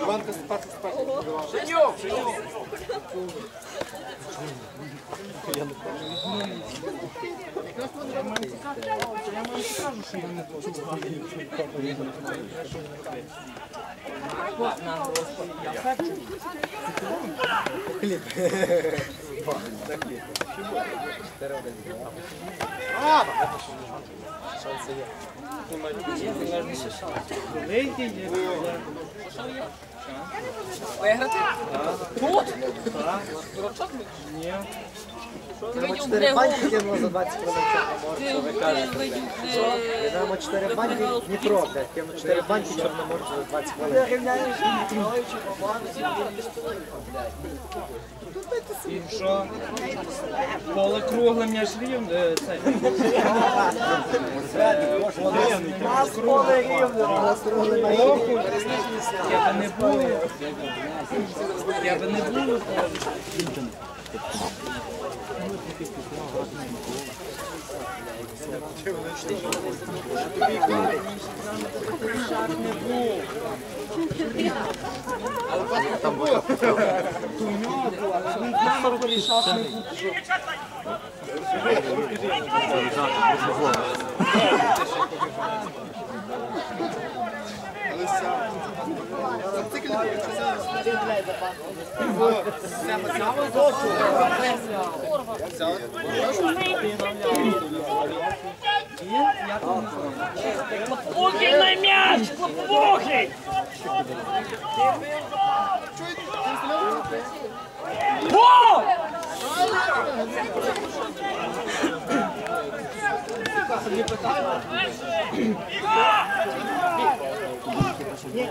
Иванка спать, спать. Женек, женек. Я Хлеб. Виграти? Тут? Дурачок? Ні. Де гол? Банки кинуло за 20 хвилин Чорноморцю. Йдемо 4 банки Дніпро, блядь. Кинуlo 4 банки Чорноморцю за 20 хвилин. І що? Поле кругле м'яч рівне. Це. Нас поле рівне, нас кругле. Я би не був. Я би не був. Лопухий на м'яч! Лопухий! собі питання. Ні.